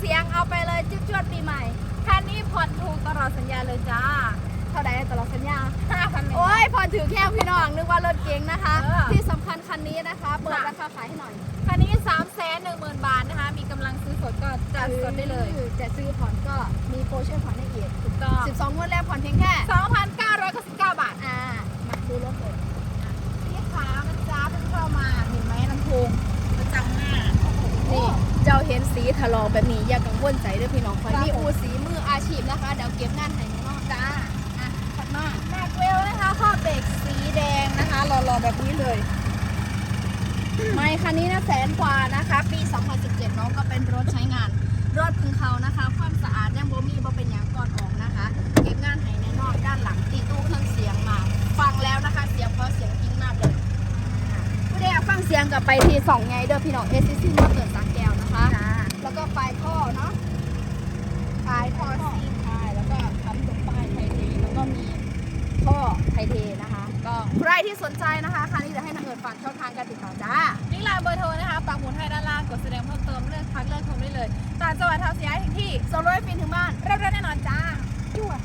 เสียงเอาไปเลยจุดจวดปีใหม่คันนี้ผ่อนถูกตลอดสัญญาเลยจ้า เท่าไหร่ตลอดสัญญา5,000 โอ้ยพอถือแค่พี่น้องนึกว่ารถเก๋งนะคะ เออ ที่สำคัญคันนี้นะคะเปิดราคาขายให้หน่อยคันนี้3 1 0 0 0 0 บาทนะคะ มีกำลังซื้อสดก็จัดสดได้เลย จะซื้อผ่อนก็มีโปรช่วยผ่อนให้อีกถูกต้อง 12งวดแรกผ่อนเพียงแค่ 2,999 บาท อ่ามาดูรถเลย สีขาวนะจ๊ะเพิ่งเข้ามาเห็นไหมลำโพงประจำหน้า นี่เจ้าเห็น สีถลอกแบบนี้อย่ากังวลใจเด้อพี่น้องคอยนี่อูสีมืออาชีพนะคะเดี๋ยวเก็บงานให้น้องจ้าอะถัดมาแม็กเวลนะคะข้อเบรกสีแดงนะคะหล่อๆแบบนี้เลยไม่คันนี้นะแสนกว่านะคะ ปี 2017น้องก็เป็นรถใช้งาน รถพึงเขานะคะ ความสะอาดยังบ่มีบ่เป็นอย่างก่อนออกนะคะ เก็บงานให้แน่นอนด้านหลังตีตู้เครื่องเสียงมา ฟังแล้วนะคะ เสียงเพราะเสียงจริงมากเลยอะผู้ใดอยากฟังเสียงกับไปที่สองไงเด้อพี่น้อง SCC มอเตอร์สักแก้วนะคะ แล้วก็ปลายท่อเนาะ ปลายท่อซีนทายแล้วก็ทำตรงป้ายไทยเทแล้วก็มีท่อไทยเทนะคะ ก็ใครที่สนใจนะคะคันนี้จะให้นางเอิญฝากช่องทางการติดต่อจ้าลิงก์ไลน์เบอร์โทรนะคะปักหมุดให้ด้านล่างกดแสดงเพิ่มเติมเลือกพักเลือกชมได้เลยต่างจังหวัดทำเสียถึงที่ส่งรถให้ฟินถึงบ้านเรียบร้อยแน่นอนจ้าจวด